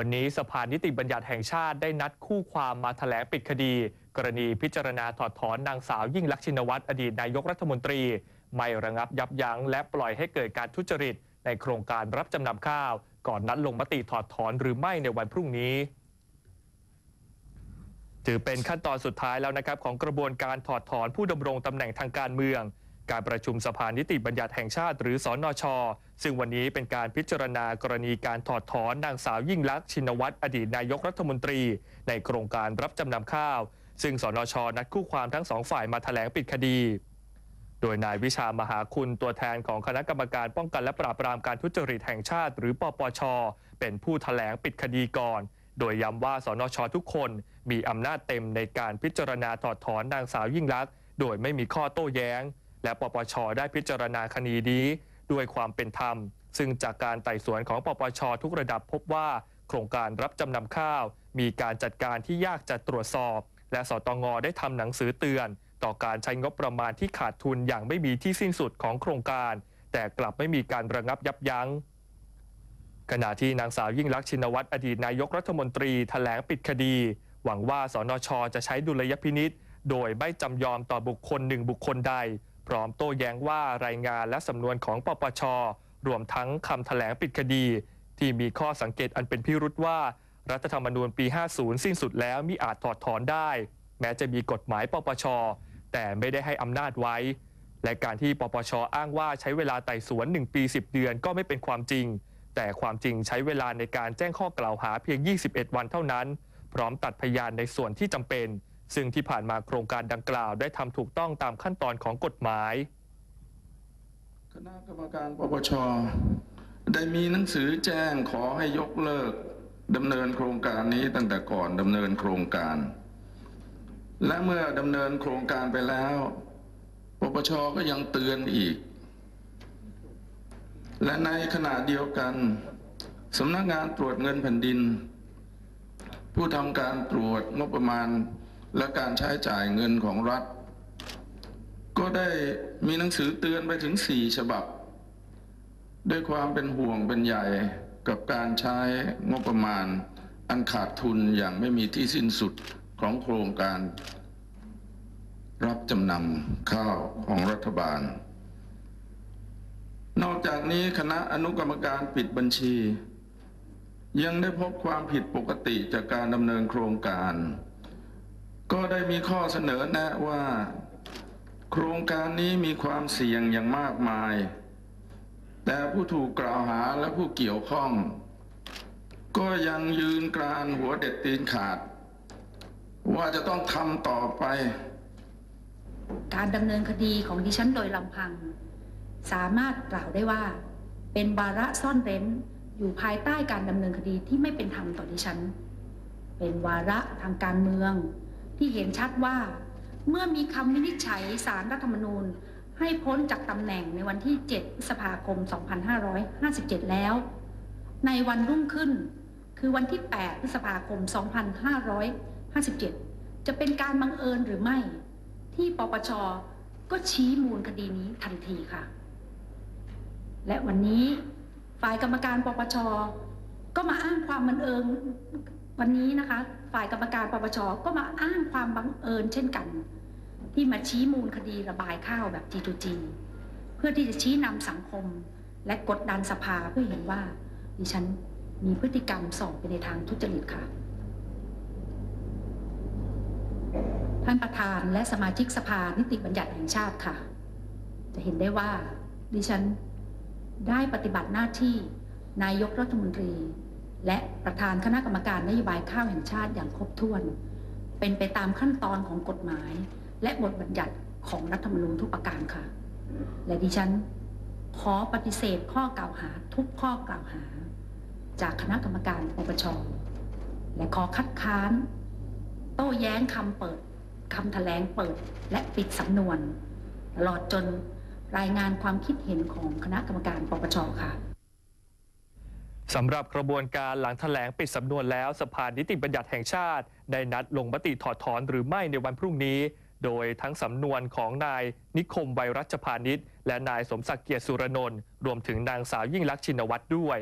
วันนี้สภานิติบัญญัติแห่งชาติได้นัดคู่ความมาแถลงปิดคดี กรณีพิจารณาถอดถอนนางสาวยิ่งลักษณ์ชินวัตรอดีตนายกรัฐมนตรี ไม่ระงับยับยั้งและปล่อยให้เกิดการทุจริต ในโครงการรับจำนำข้าว ก่อนนัดลงมติถอดถอนหรือไม่ในวันพรุ่งนี้ ถือเป็นขั้นตอนสุดท้ายแล้วนะครับของกระบวนการถอดถอนผู้ดำรงตำแหน่งทางการเมือง การประชุมสภานิติบัญญัติแห่งชาติ หรือสอนชซึ่งวันนี้เป็นการพิจารณากรณีการถอดถอนนางสาวยิ่งลักษณ์ชินวัตรอดีตนายกรัฐมนตรี ในโครงการรับจำนำข้าว ซึ่งสนชนัดคู่ความทั้งสองฝ่ายมาแถลงปิดคดี โดยนายวิชามหาคุณตัวแทนของคณะกรรมการป้องกันและปราบปรามการทุจริตแห่งชาติ หรือปปช เป็นผู้แถลงปิดคดีก่อน โดยย้ำว่าสนชทุกคนมีอำนาจเต็มในการพิจารณาถอดถอนนางสาวยิ่งลักษณ์โดยไม่มีข้อโต้แย้ง และปปชได้พิจารณาคดีนี้ ด้วยความเป็นธรรม ซึ่งจากการไต่สวนของปปชทุกระดับพบว่า โครงการรับจำนำข้าว มีการจัดการที่ยากจะตรวจสอบ และสตงได้ทำหนังสือเตือน ต่อการใช้งบประมาณที่ขาดทุนอย่างไม่มีที่สิ้นสุดของโครงการ แต่กลับไม่มีการระงับยับยั้งขณะที่นางสาวยิ่งลักษณ์ชินวัตรอดีตนายกรัฐมนตรีแถลงปิดคดี หวังว่าสนชจะใช้ดุลยพินิษโดยไม่จำยอมต่อบุคคลหนึ่งบุคคลใด พร้อมโต้แย้งว่ารายงานและสำนวนของปปช รวมทั้งคำแถลงปิดคดี ที่มีข้อสังเกตอันเป็นพิรุษว่า รัฐธรรมนูญปี 50 สิ้นสุดแล้วมิอาจถอดถอนได้ แม้จะมีกฎหมายปปช แต่ไม่ได้ให้อำนาจไว้ และการที่ปปชอ้างว่าใช้เวลาไต่สวน 1 ปี 10 เดือนก็ไม่เป็นความจริง แต่ความจริงใช้เวลาในการแจ้งข้อกล่าวหาเพียง 21 วันเท่านั้น พร้อมตัดพยานในส่วนที่จำเป็น ซึ่งที่ผ่านมาโครงการดังกล่าวได้ทำถูกต้องตามขั้นตอนของกฎหมาย คณะกรรมการปปชได้มีหนังสือแจ้งขอให้ยกเลิกดำเนินโครงการนี้ตั้งแต่ก่อนดำเนินโครงการ และเมื่อดำเนินโครงการไปแล้ว ปปชก็ยังเตือนอีก และในขณะเดียวกันสำนักงานตรวจเงินแผ่นดิน ผู้ทำการตรวจงบประมาณ และการใช้จ่ายเงินของรัฐ ก็ได้มีหนังสือเตือนไปถึงสี่ฉบับ ด้วยความเป็นห่วงเป็นใหญ่กับการใช้งบประมาณ อันขาดทุนอย่างไม่มีที่สิ้นสุดของโครงการ รับจำนำข้าวของรัฐบาล นอกจากนี้คณะอนุกรรมการปิดบัญชี ยังได้พบความผิดปกติจากการดำเนินโครงการ ได้มีข้อเสนอแนะว่า โครงการนี้มีความเสี่ยงอย่างมากมาย แต่ผู้ถูกกล่าวหาและผู้เกี่ยวข้อง ก็ยังยืนกรานหัวเด็ดตีนขาด ว่าจะต้องทำต่อไป การดำเนินคดีของดิฉันโดยลำพัง สามารถกล่าวได้ว่า เป็นบาระซ่อนเร้นอยู่ภายใต้การดำเนินคดีที่ไม่เป็นธรรมต่อดิฉัน เป็นวาระทางการเมือง ที่เห็นชัดว่า เมื่อมีคำวินิจฉัยสารรัฐธรรมนูญ ให้พ้นจากตำแหน่งในวันที่ 7 พฤษภาคม 2557 แล้ว ในวันรุ่งขึ้น คือวันที่ 8 พฤษภาคม 2557 จะเป็นการบังเอิญหรือไม่ ที่ปปชก็ชี้มูลคดีนี้ทันทีค่ะ และวันนี้ฝ่ายกรรมการปปชก็มาอ้างความบังเอิญ วันนี้นะคะฝ่ายกรรมการปปชก็มาอ้างความบังเอิญเช่นกัน ที่มาชี้มูลคดีระบายข้าวแบบ G2G เพื่อที่จะชี้นำสังคมและกดดันสภาเพื่อเห็นว่า ดิฉันมีพฤติกรรมส่อไปในทางทุจริตค่ะ ท่านประธานและสมาชิกสภานิติบัญญัติแห่งชาติค่ะ จะเห็นได้ว่า ดิฉันได้ปฏิบัติหน้าที่นายกรัฐมนตรี และประธานคณะกรรมการนโยบายข้าวแห่งชาติอย่างครบถ้วน เป็นไปตามขั้นตอนของกฎหมาย และบทบัญญัติของรัฐธรรมนูญทุกประการค่ะ และดิฉันขอปฏิเสธข้อกล่าวหาทุกข้อกล่าวหา จากคณะกรรมการปปชและขอคัดค้าน โต้แย้งคำเปิดคำแถลงเปิดและปิดสำนวน ตลอดจนรายงานความคิดเห็นของคณะกรรมการปปชค่ะ สำหรับกระบวนการหลังแถลงปิดสำนวนแล้วสภานิติบัญญัติแห่งชาติ ได้นัดลงมติถอดถอนหรือไม่ในวันพรุ่งนี้ โดยทั้งสำนวนของนายนิคมไวรัชพานิชและนายสมศักดิ์เกียรติสุรนนท์รวมถึงนางสาวยิ่งลักษณ์ชินวัตรด้วย